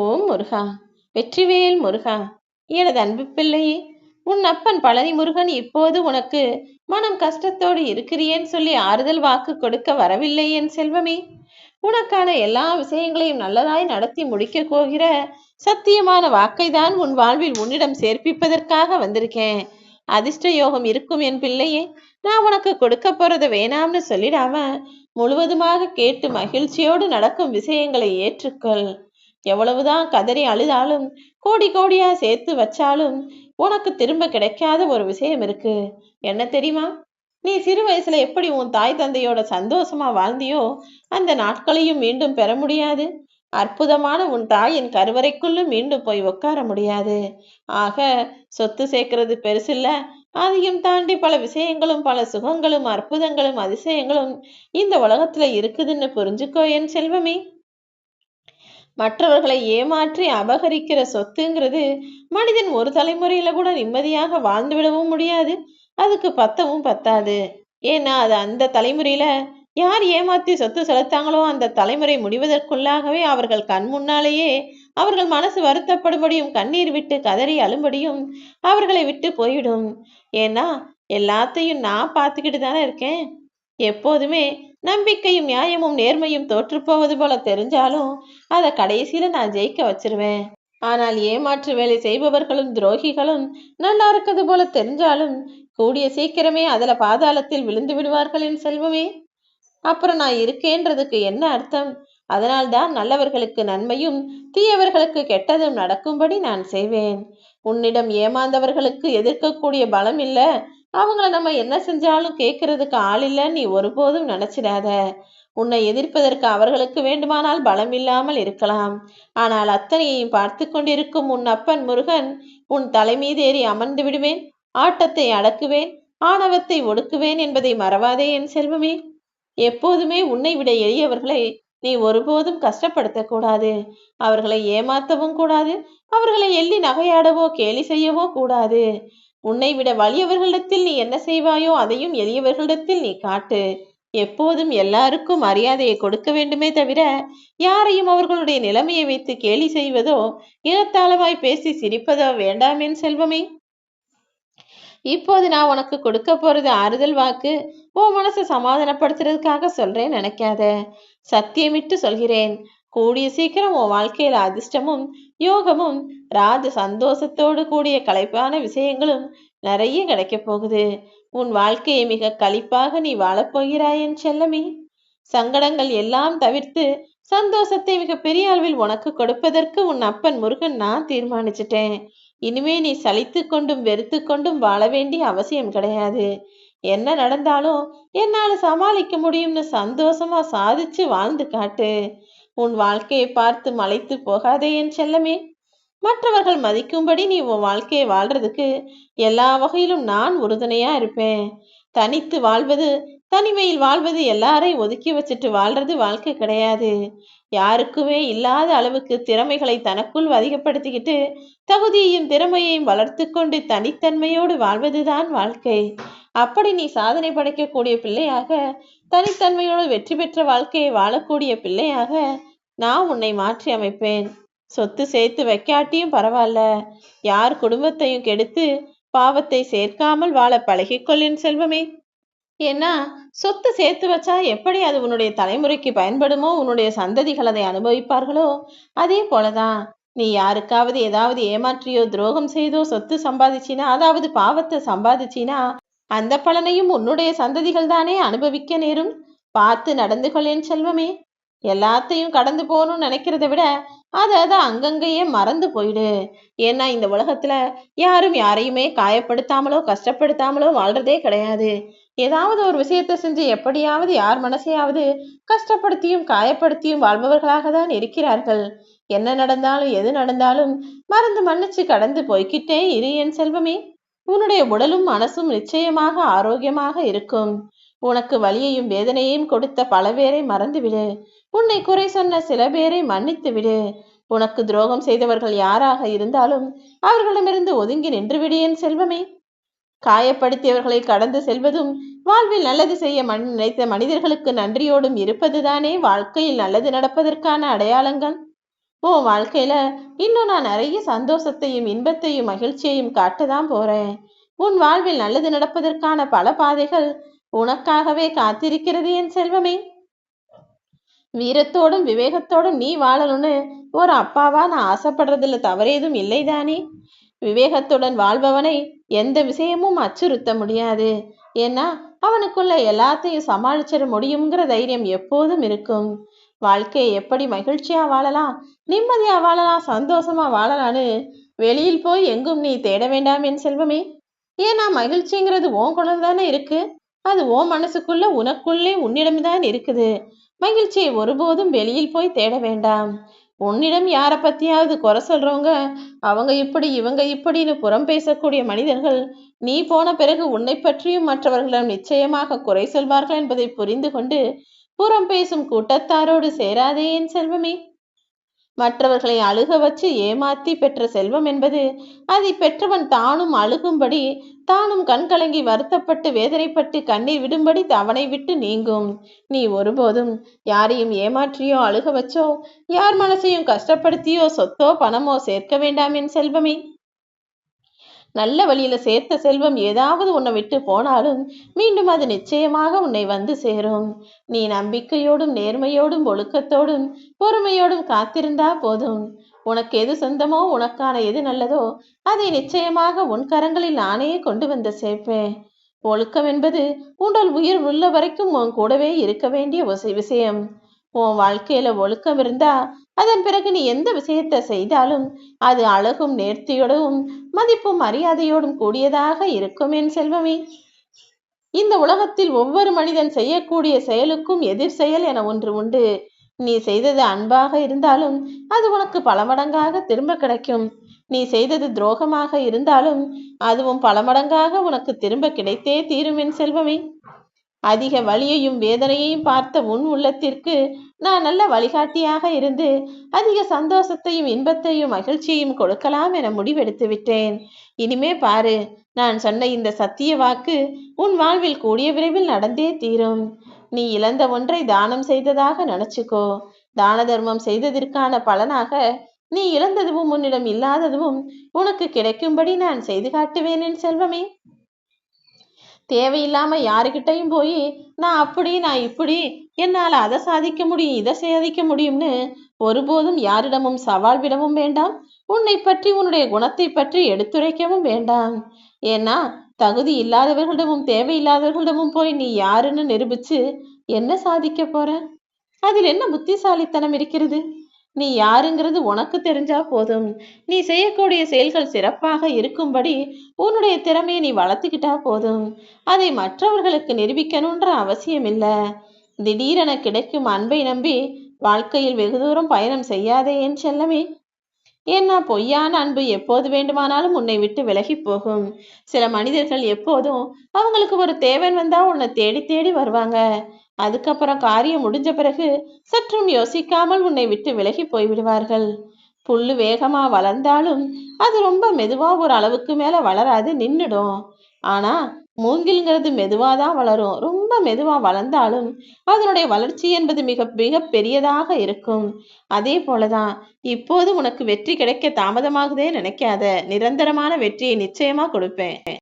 ஓம் முருகா வெற்றிவேல் முருகா எனது அன்பு பிள்ளையே உன் அப்பன் பழனி முருகன் இப்போது உனக்கு மனம் கஷ்டத்தோடு இருக்கிறியேன்னு சொல்லி ஆறுதல் வாக்கு கொடுக்க வரவில்லை என் செல்வமே. உனக்கான எல்லா விஷயங்களையும் நல்லதாய் நடத்தி முடிக்க போகிற சத்தியமான வாக்கை தான் உன் வாழ்வில் உன்னிடம் சேர்ப்பிப்பதற்காக வந்திருக்கேன். அதிர்ஷ்ட யோகம் இருக்கும் என் பிள்ளையே நான் உனக்கு கொடுக்க போறத வேணாம்னு சொல்லிடாம முழுவதுமாக கேட்டு மகிழ்ச்சியோடு நடக்கும் விஷயங்களை ஏற்றுக்கொள். எவ்வளவுதான் கதறி அழுதாலும் கோடி கோடியா சேர்த்து வச்சாலும் உனக்கு திரும்ப கிடைக்காத ஒரு விஷயம் இருக்கு. என்ன தெரியுமா? நீ சிறு வயசுல எப்படி உன் தாய் தந்தையோட சந்தோஷமா வாழ்ந்தியோ அந்த நாட்களையும் மீண்டும் பெற முடியாது. அற்புதமான உன் தாயின் கருவறைக்குள்ளும் மீண்டும் போய் உட்கார முடியாது. ஆக சொத்து சேர்க்கறது பெருசில்ல. அதையும் தாண்டி பல விஷயங்களும் பல சுகங்களும் அற்புதங்களும் அதிசயங்களும் இந்த உலகத்துல இருக்குதுன்னு புரிஞ்சுக்கோ என் செல்வமே. மற்றவர்களை ஏமாற்றி அபகரிக்கிற சொத்துங்கிறது மனிதன் ஒரு தலைமுறையில கூட நிம்மதியாக வாழ்ந்து விடவும் முடியாது. அதுக்கு பத்தவும் பத்தாது. ஏன்னா அது அந்த தலைமுறையில யார் ஏமாத்தி சொத்து செலுத்தாங்களோ அந்த தலைமுறை முடிவதற்குள்ளாகவே அவர்கள் கண் முன்னாலேயே அவர்கள் மனசு வருத்தப்படும்படியும் கண்ணீர் விட்டு கதறி அழும்படியும் அவர்களை விட்டு போயிடும் ஏன்னா எல்லாத்தையும் நான் பார்த்துக்கிட்டு தானே இருக்கேன். எப்போதுமே நம்பிக்கையும் நியாயமும் நேர்மையும் தோற்றுப்போவது போல தெரிஞ்சாலும் அதை கடைசியில நான் ஜெயிக்க வச்சிருவேன். ஆனால் ஏமாற்று வேலை செய்பவர்களும் துரோகிகளும் நல்லா இருக்கிறது போல தெரிஞ்சாலும் கூடிய சீக்கிரமே அதுல பாதாளத்தில் விழுந்து விடுவார்கள் என் செல்வமே. அப்புறம் நான் இருக்கேன்றதுக்கு என்ன அர்த்தம்? அதனால்தான் நல்லவர்களுக்கு நன்மையும் தீயவர்களுக்கு கெட்டதும் நடக்கும்படி நான் செய்வேன். உன்னிடம் ஏமாந்தவர்களுக்கு எதிர்க்கக்கூடிய பலம் இல்ல. அவங்கள நம்ம என்ன செஞ்சாலும் கேட்கறதுக்கு ஆள் இல்லைன்னு நீ ஒருபோதும் நினைச்சிடாத. உன்னை எதிர்ப்பதற்கு அவர்களுக்கு வேண்டுமானால் பலம் இல்லாமல் இருக்கலாம். ஆனால் அத்தனையையும் பார்த்து கொண்டிருக்கும் உன் அப்பன் முருகன் உன் தலைமீதேறி அமர்ந்து விடுவேன் ஆட்டத்தை அடக்குவேன் ஆணவத்தை ஒடுக்குவேன் என்பதை மறவாதே என் செல்வமே. எப்போதுமே உன்னை விட எளியவர்களை நீ ஒருபோதும் கஷ்டப்படுத்தக்கூடாது அவர்களை ஏமாத்தவும் கூடாது. அவர்களை எள்ளி நகையாடவோ கேலி செய்யவோ கூடாது. உன்னை விட வலியவர்களிடத்தில் நீ என்ன செய்வாயோ அதையும் எளியவர்களிடத்தில் நீ காட்டு. எப்போதும் எல்லாருக்கும் மரியாதையை கொடுக்க வேண்டுமே தவிர யாரையும் அவர்களுடைய நிலைமையை வைத்து கேலி செய்வதோ இனத்தாளமாய் பேசி சிரிப்பதோ வேண்டாமேன் செல்வமே. இப்போது நான் உனக்கு கொடுக்க போறது ஆறுதல் வாக்கு. உன் மனசை சமாதானப்படுத்துறதுக்காக சொல்றேன் நினைக்காத. சத்தியமிட்டு சொல்கிறேன். கூடிய சீக்கிரம் உன் வாழ்க்கையில அதிர்ஷ்டமும் யோகமும் ராஜ சந்தோஷத்தோடு கூடிய கலைப்பான விஷயங்களும் நிறைய கிடைக்க போகுது. உன் வாழ்க்கையை மிக கழிப்பாக நீ வாழப்போகிறாய் என் செல்லமே. சங்கடங்கள் எல்லாம் தவிர்த்து சந்தோஷத்தை மிக பெரிய அளவில் உனக்கு கொடுப்பதற்கு உன் அப்பன் முருகன் நான் தீர்மானிச்சிட்டேன். இனிமே நீ சலித்து கொண்டும் வெறுத்து கொண்டும் வாழ வேண்டிய அவசியம் கிடையாது. என்ன நடந்தாலும் என்னால சமாளிக்க முடியும்னு சந்தோஷமா சாதிச்சு வாழ்ந்து காட்டு. உன் வாழ்க்கையை பார்த்து மலைத்து போகாதே என் செல்லமே. மற்றவர்கள் மதிக்கும்படி நீ உன் வாழ்க்கையை வாழ்றதுக்கு எல்லா வகையிலும் நான் உறுதுணையா இருப்பேன். தனித்து வாழ்வது தனிமையில் வாழ்வது எல்லாரையும் ஒதுக்கி வச்சுட்டு வாழ்றது வாழ்க்கை கிடையாது. யாருக்குமே இல்லாத அளவுக்கு திறமைகளை தனக்குள் அதிகப்படுத்திக்கிட்டு தகுதியையும் திறமையையும் வளர்த்து கொண்டு தனித்தன்மையோடு வாழ்வதுதான் வாழ்க்கை. அப்படி நீ சாதனை படைக்கக்கூடிய பிள்ளையாக தனித்தன்மையோடு வெற்றி பெற்ற வாழ்க்கையை வாழக்கூடிய பிள்ளையாக நான் உன்னை மாற்றி அமைப்பேன். சொத்து சேர்த்து வைக்காட்டியும் பரவாயில்ல. யார் குடும்பத்தையும் கெடுத்து பாவத்தை சேர்க்காமல் வாழ பழகிக்கொள்ளின் செல்வமே. ஏன்னா சொத்து சேர்த்து வச்சா எப்படி அது உன்னுடைய தலைமுறைக்கு பயன்படுமோ? உன்னுடைய சந்ததிகள் அதை அனுபவிப்பார்களோ? அதே போலதான் நீ யாருக்காவது ஏதாவது ஏமாற்றியோ துரோகம் செய்தோ சொத்து சம்பாதிச்சினா அதாவது பாவத்தை சம்பாதிச்சினா அந்த பலனையும் உன்னுடைய சந்ததிகள் தானே அனுபவிக்க நேரும்? பார்த்து நடந்து கொள்ளேன் செல்வமே. எல்லாத்தையும் கடந்து போகணும்னு நினைக்கிறத விட அதை அதை அங்கங்கேயே மறந்து போயிடு. ஏன்னா இந்த உலகத்துல யாரும் யாரையுமே காயப்படுத்தாமலோ கஷ்டப்படுத்தாமலோ வாழ்றதே கிடையாது. ஏதாவது ஒரு விஷயத்த செஞ்சு எப்படியாவது யார் மனசையாவது கஷ்டப்படுத்தியும் காயப்படுத்தியும் வாழ்பவர்களாக தான் இருக்கிறார்கள். என்ன நடந்தாலும் எது நடந்தாலும் மறந்து மன்னிச்சு கடந்து போய்கிட்டே இரு என் செல்வமே. உன்னுடைய உடலும் மனசும் நிச்சயமாக ஆரோக்கியமாக இருக்கும். உனக்கு வலியையும் வேதனையையும் கொடுத்த பல பேரை மறந்துவிடு உன்னை குறை சொன்ன சில பேரை மன்னித்து விடு. உனக்கு துரோகம் செய்தவர்கள் யாராக இருந்தாலும் அவர்களிடமிருந்து ஒதுங்கி நின்றுவிடு என் செல்வமே. காயப்படுத்தியவர்களை கடந்து செல்வதும் வாழ்வில் நல்லது செய்ய மண் நினைத்த மனிதர்களுக்கு நன்றியோடும் இருப்பதுதானே வாழ்க்கையில் நல்லது நடப்பதற்கான அடையாளங்கள். ஓ வாழ்க்கையில இன்னும் நான் நிறைய சந்தோஷத்தையும் இன்பத்தையும் மகிழ்ச்சியையும் காட்டதான் போறேன். உன் வாழ்வில் நல்லது நடப்பதற்கான பல பாதைகள் உனக்காகவே காத்திருக்கிறது என் செல்வமே. வீரத்தோடும் விவேகத்தோடும் நீ வாழணும்னு ஒரு அப்பாவா நான் ஆசைப்படுறதுல தவறேதும் இல்லைதானே விவேகத்துடன் வாழ்பவனை எந்த விஷயமும் அச்சுறுத்த முடியாது. ஏன்னா அவனுக்குள்ள எல்லாத்தையும் சமாளிச்சிட முடியுங்கிற தைரியம் எப்போதும் இருக்கும். வாழ்க்கையை எப்படி மகிழ்ச்சியா வாழலாம் நிம்மதியா வாழலாம் சந்தோஷமா வாழலான்னு வெளியில் போய் எங்கும் நீ தேட வேண்டாம் என் செல்வமே. ஏன்னா மகிழ்ச்சிங்கிறது உன் குணம் தானே இருக்கு. அது உன் மனசுக்குள்ள உனக்குள்ளே உன்னிடம்தான் இருக்குது. மகிழ்ச்சியை ஒருபோதும் வெளியில் போய் தேட வேண்டாம். உன்னிடம் யாரை பத்தியாவது குறை சொல்றவங்க அவங்க இப்படி இவங்க இப்படின்னு புறம் பேசக்கூடிய மனிதர்கள் நீ போன பிறகு உன்னை பற்றியும் மற்றவர்களிடம் நிச்சயமாக குறை சொல்வார்கள் என்பதை புரிந்து கொண்டு புறம் பேசும் கூட்டத்தாரோடு சேராதே என் செல்வமே. மற்றவர்களை அழுக வச்சு ஏமாத்தி பெற்ற செல்வம் என்பது அதை பெற்றவன் தானும் அழுகும்படி தானும் கண்கலங்கி வருத்தப்பட்டு வேதனைப்பட்டு கண்ணீர் விடும்படி அவனை விட்டு நீங்கும். நீ ஒருபோதும் யாரையும் ஏமாற்றியோ அழுக வச்சோ யார் மனசையும் கஷ்டப்படுத்தியோ சொத்தோ பணமோ சேர்க்க வேண்டாம் என் செல்வமே. நல்ல வழியில சேர்த்த செல்வம் ஏதாவது உன்னை விட்டு போனாலும் மீண்டும் அது நிச்சயமாக உன்னை வந்து சேரும். நீ நம்பிக்கையோடும் நேர்மையோடும் ஒழுக்கத்தோடும் பொறுமையோடும் காத்திருந்தா போதும். உனக்கு எது சொந்தமோ உனக்கான எது நல்லதோ அதை நிச்சயமாக உன் கரங்களில் நானே கொண்டு வந்து சேர்ப்பேன். ஒழுக்கம் என்பது உங்கள் உயிர் உள்ள வரைக்கும் உன் கூடவே இருக்க வேண்டிய விஷயம். உன் வாழ்க்கையில ஒழுக்கம் இருந்தா அதன் பிறகு நீ எந்த விஷயத்தை செய்தாலும் அது அழகும் நேர்த்தியோடும் மதிப்பும் மரியாதையோடும் கூடியதாக இருக்கும் என் செல்வமே. இந்த உலகத்தில் ஒவ்வொரு மனிதன் செய்யக்கூடிய செயலுக்கும் எதிர் செயல் என ஒன்று உண்டு. நீ செய்தது அன்பாக இருந்தாலும் அது உனக்கு பல மடங்காக திரும்ப கிடைக்கும். நீ செய்தது துரோகமாக இருந்தாலும் அதுவும் பல மடங்காக உனக்கு திரும்ப கிடைத்தே தீரும் என் செல்வமே. அதிக வலியையும் வேதனையையும் பார்த்த உன் உள்ளத்திற்கு நான் நல்ல வழிகாட்டியாக இருந்து அதிக சந்தோஷத்தையும் இன்பத்தையும் மகிழ்ச்சியையும் கொடுக்கலாம் என முடிவெடுத்து விட்டேன். இனிமே பாரு நான் சொன்ன இந்த சத்திய வாக்கு உன் வாழ்வில் கூடிய விரைவில் நடந்தே தீரும். நீ இழந்த ஒன்றை தானம் செய்ததாக நினைச்சுக்கோ. தான தர்மம் செய்ததற்கான பலனாக நீ இழந்ததுவும் உன்னிடம் இல்லாததும் உனக்கு கிடைக்கும்படி நான் செய்து காட்டுவேன் என் செல்வமே. தேவையில்லாமல் யாருக்கிட்டையும் போய் நான் அப்படி நான் இப்படி என்னால் அதை சாதிக்க முடியும் இதை சாதிக்க முடியும்னு ஒருபோதும் யாரிடமும் சவால் விடவும் வேண்டாம். உன்னை பற்றி உன்னுடைய குணத்தை பற்றி எடுத்துரைக்கவும் வேண்டாம். ஏன்னா தகுதி இல்லாதவர்களிடமும் தேவையில்லாதவர்களிடமும் போய் நீ யாருன்னு நிரூபிச்சு என்ன சாதிக்க போற? அதில் என்ன புத்திசாலித்தனம் இருக்கிறது? நீ யாருங்கிறது உனக்கு தெரிஞ்சா போதும். நீ செய்யக்கூடிய செயல்கள் சிறப்பாக இருக்கும்படி உன்னுடைய திறமையை நீ வளர்த்துக்கிட்டா போதும். அதை மற்றவர்களுக்கு நிரூபிக்கணுன்ற அவசியம் இல்லை திடீரென கிடைக்கும் அன்பை நம்பி வாழ்க்கையில் வெகு தூரம் பயணம் செய்யாதே என் செல்லமே. ஏன்னா பொய்யான அன்பு எப்போது வேண்டுமானாலும் உன்னை விட்டு விலகி போகும். சில மனிதர்கள் எப்போதும் அவங்களுக்கு ஒரு தேவன் வந்தா உன்னை தேடி தேடி வருவாங்க. அதுக்கப்புறம் காரியம் முடிஞ்ச பிறகு சற்றும் யோசிக்காமல் உன்னை விட்டு விலகி போய்விடுவார்கள். புல்லு வேகமா வளர்ந்தாலும் அது ரொம்ப மெதுவா ஒரு அளவுக்கு மேல வளராது நின்றுடும் ஆனா மூங்கில்ங்கிறது மெதுவா தான் வளரும். ரொம்ப மெதுவா வளர்ந்தாலும் அதனுடைய வளர்ச்சி என்பது மிக மிக பெரியதாக இருக்கும். அதே போலதான் இப்போது உனக்கு வெற்றி கிடைக்க தாமதமாகுதே நினைக்காத. நிரந்தரமான வெற்றியை நிச்சயமா கொடுப்பேன்.